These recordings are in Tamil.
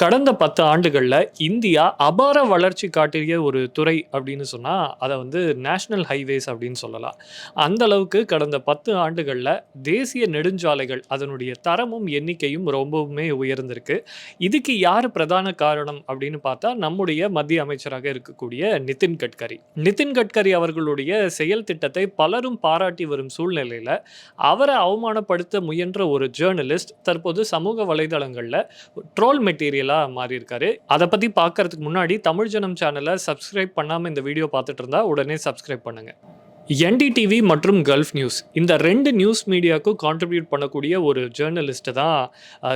கடந்த பத்து ஆண்டுகளில் இந்தியா அபார வளர்ச்சி காட்டிய ஒரு துறை அப்படின்னு சொன்னால் அதை வந்து நேஷ்னல் ஹைவேஸ் அப்படின்னு சொல்லலாம். அந்த அளவுக்கு கடந்த பத்து ஆண்டுகளில் தேசிய நெடுஞ்சாலைகள் அதனுடைய தரமும் எண்ணிக்கையும் ரொம்பவுமே உயர்ந்திருக்கு. இதுக்கு யார் பிரதான காரணம் அப்படின்னு பார்த்தா நம்முடைய மத்திய அமைச்சராக இருக்கக்கூடிய நிதின் கட்கரி. நிதின் கட்கரி அவர்களுடைய செயல் திட்டத்தை பலரும் பாராட்டி வரும் சூழ்நிலையில் அவரை அவமானப்படுத்த முயன்ற ஒரு ஜேர்னலிஸ்ட் தற்போது சமூக வலைதளங்களில் ட்ரோல் மெட்டீரியல் மாறி இருக்காரு அதை பற்றி பார்க்கறதுக்கு முன்னாடி தமிழ் ஜனம் சேனலை சப்ஸ்கிரைப் பண்ணாமல் இந்த வீடியோ பார்த்துட்டு இருந்தா உடனே சப்ஸ்கிரைப் பண்ணுங்க. என்டிடிவி மற்றும் கல்ஃப் நியூஸ் இந்த ரெண்டு நியூஸ் மீடியாவுக்கும் கான்ட்ரிபியூட் பண்ணக்கூடிய ஒரு ஜேர்னலிஸ்ட்டு தான்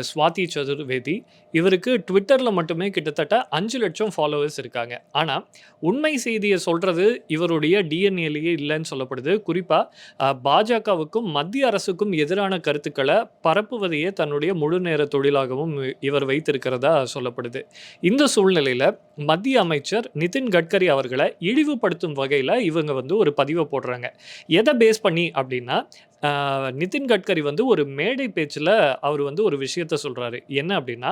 சுவாதி சதுர்வேதி. இவருக்கு ட்விட்டரில் மட்டுமே கிட்டத்தட்ட அஞ்சு லட்சம் ஃபாலோவர்ஸ் இருக்காங்க. ஆனால் உண்மை செய்தியை சொல்கிறது இவருடைய டிஎன்ஏலேயே இல்லைன்னு சொல்லப்படுது. குறிப்பாக பாஜகவுக்கும் மத்திய அரசுக்கும் எதிரான கருத்துக்களை பரப்புவதையே தன்னுடைய முழு நேர தொழிலாகவும் இவர் வைத்திருக்கிறதா சொல்லப்படுது. இந்த சூழ்நிலையில் மத்திய அமைச்சர் நிதின் கட்கரி அவர்களை இழிவுபடுத்தும் வகையில் இவங்க வந்து ஒரு பதிவை போடுறாங்க. எதை பேஸ் பண்ணி அப்படின்னா நிதின் கட்கரி வந்து ஒரு மேடை பேச்சில் அவர் வந்து ஒரு விஷயத்த சொல்கிறாரு என்ன அப்படின்னா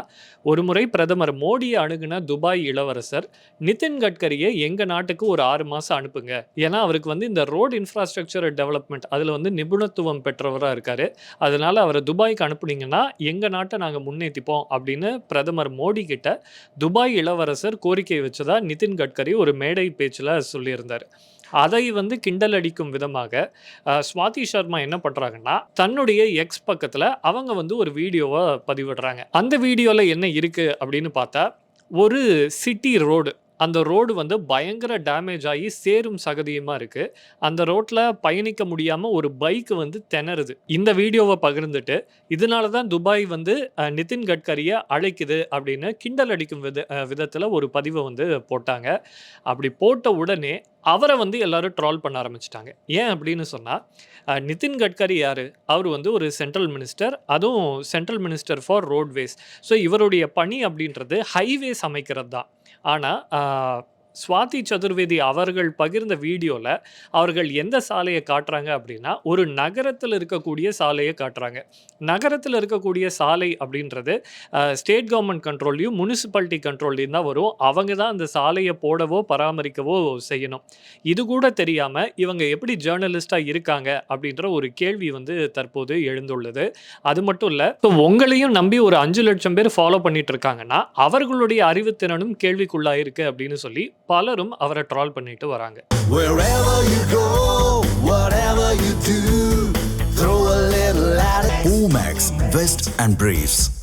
ஒரு முறை பிரதமர் மோடியை அணுகுன துபாய் இளவரசர் நிதின் கட்கரியை எங்கள் நாட்டுக்கு ஒரு ஆறு மாதம் அனுப்புங்க. ஏன்னா அவருக்கு வந்து இந்த ரோடு இன்ஃப்ராஸ்ட்ரக்சர் டெவலப்மெண்ட் அதில் வந்து நிபுணத்துவம் பெற்றவராக இருக்கார். அதனால் அவரை துபாய்க்கு அனுப்புனீங்கன்னா எங்கள் நாட்டை நாங்கள் முன்னேற்றிப்போம் அப்படின்னு பிரதமர் மோடி கிட்ட துபாய் இளவரசர் கோரிக்கை வச்சதா நிதின் கட்கரி ஒரு மேடை பேச்சில் சொல்லியிருந்தார். அதை வந்து கிண்டல் அடிக்கும் விதமாக ஸ்வாதி சர்மா என்ன பண்ணுறாங்கன்னா தன்னுடைய எக்ஸ் பக்கத்தில் அவங்க வந்து ஒரு வீடியோவை பதிவிடுறாங்க. அந்த வீடியோவில் என்ன இருக்குது அப்படின்னு பார்த்தா ஒரு சிட்டி ரோடு அந்த ரோடு வந்து பயங்கர டேமேஜ் ஆகி சேரும் சகதியுமாக இருக்குது அந்த ரோட்டில் பயணிக்க முடியாமல் ஒரு பைக் வந்து திணறுது. இந்த வீடியோவை பகிர்ந்துட்டு இதனால தான் துபாய் வந்து நிதின் கட்கரியை அழைக்குது அப்படின்னு கிண்டல் அடிக்கும் வித விதத்தில் ஒரு பதிவை வந்து போட்டாங்க. அப்படி போட்ட உடனே அவரை வந்து எல்லாரும் ட்ரால் பண்ண ஆரம்பிச்சிட்டாங்க. ஏன் அப்படின்னு சொன்னால் நிதின் கட்கரி யார்? அவர் வந்து ஒரு சென்ட்ரல் மினிஸ்டர் அதுவும் central minister for roadways so இவருடைய பணி அப்படின்றது ஹைவேஸ் அமைக்கிறது தான் ஆனால் ஸ்வாதி சதுர்வேதி அவர்கள் பகிர்ந்த வீடியோவில் அவர்கள் எந்த சாலையை காட்டுறாங்க அப்படின்னா ஒரு நகரத்தில் இருக்கக்கூடிய சாலையை காட்டுறாங்க. நகரத்தில் இருக்கக்கூடிய சாலை அப்படின்றது ஸ்டேட் கவர்மெண்ட் கண்ட்ரோல்லையும் முனிசிபாலிட்டி கண்ட்ரோல்லையும் தான் வரும். அவங்க தான் அந்த சாலையை போடவோ பராமரிக்கவோ செய்யணும். இது கூட தெரியாமல் இவங்க எப்படி ஜேர்னலிஸ்டாக இருக்காங்க அப்படின்ற ஒரு கேள்வி வந்து தற்போது எழுந்துள்ளது. அது மட்டும் இல்லை இப்போ உங்களையும் நம்பி ஒரு அஞ்சு லட்சம் பேர் ஃபாலோ பண்ணிட்டு இருக்காங்கன்னா அவர்களுடைய அறிவுத்திறனும் கேள்விக்குள்ளாயிருக்கு அப்படின்னு சொல்லி பலரும் அவரை ட்ரால் பண்ணிட்டு வராங்க. Omax, Vest and Briefs.